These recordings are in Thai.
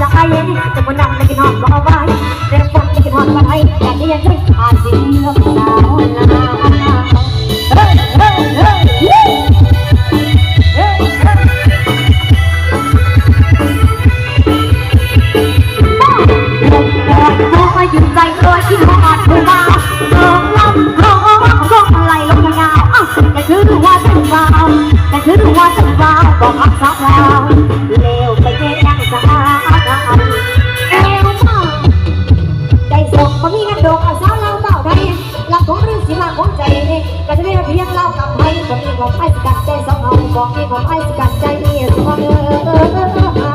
จะไปยังจะบนดังเลยกินหอมก็เอาไว้เรียกคนกินหอมมาให้แต่ที่ยังไม่ผ่านสิ่เลืาวนาเฮ้ยเฮ้ยเยอดใจโดยที่หอดผู้บ่าวลงลำลงลงไหลลงยาวแต่คือว่าถึงบ่าแต่คือว่าถึงบา ก็จะมีเพียงเล่ากับไพ่ก็มีของไพ่สกัดใจสองเอาบอกมีของไพ่สกัดใจมีสองเออ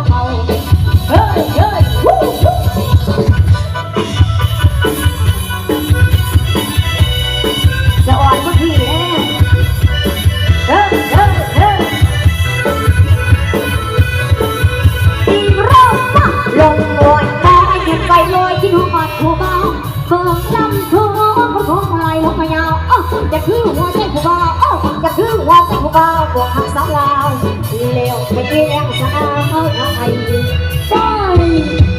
าวสาวาเลี้ยวไปเลี้ยงสาวเขาไอ้ใช่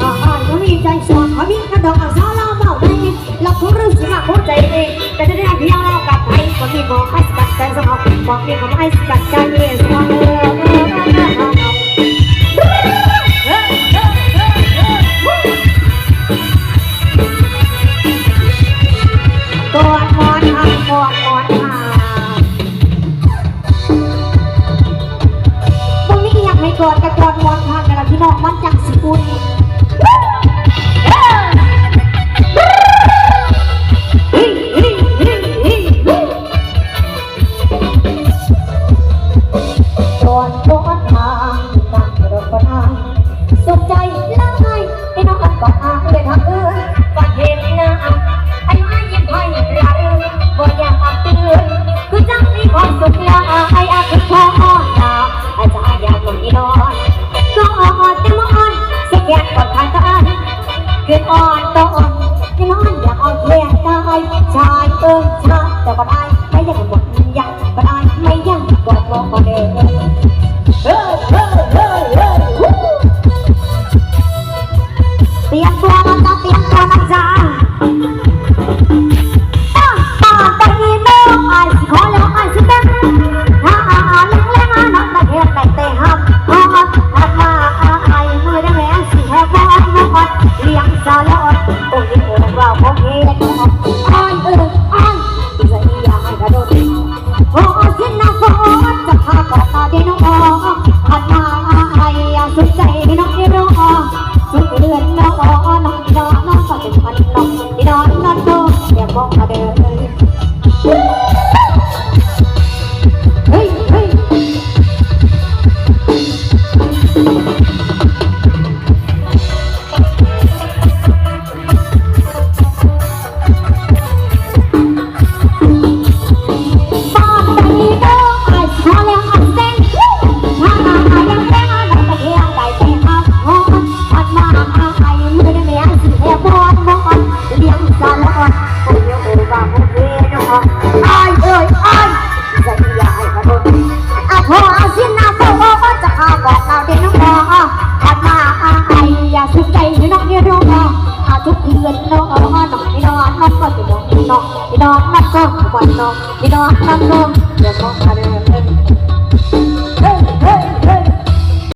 อาอนเขามีใจสวนเขามีกระดองสาวเราเบาปเราทุกเรื่องสมัครหัวใจเองแต่จะได้เที่เรเรากลับไปก็มีหมอกให้สกัดใจสมองบอกมีขางไอ้สกัดใจเย็นสมองเออ กิดกับความมอนพันกันพี่น้องมันจังสิบุญ เออยชาแต่ก็ได้ไม่ยังกกดยังก็ได้ไม่อยากกดบอกก็เด้ Come on, ดอกนับก็วันนกมีดอกนับนกเดี๋ยวมองมาเด้อ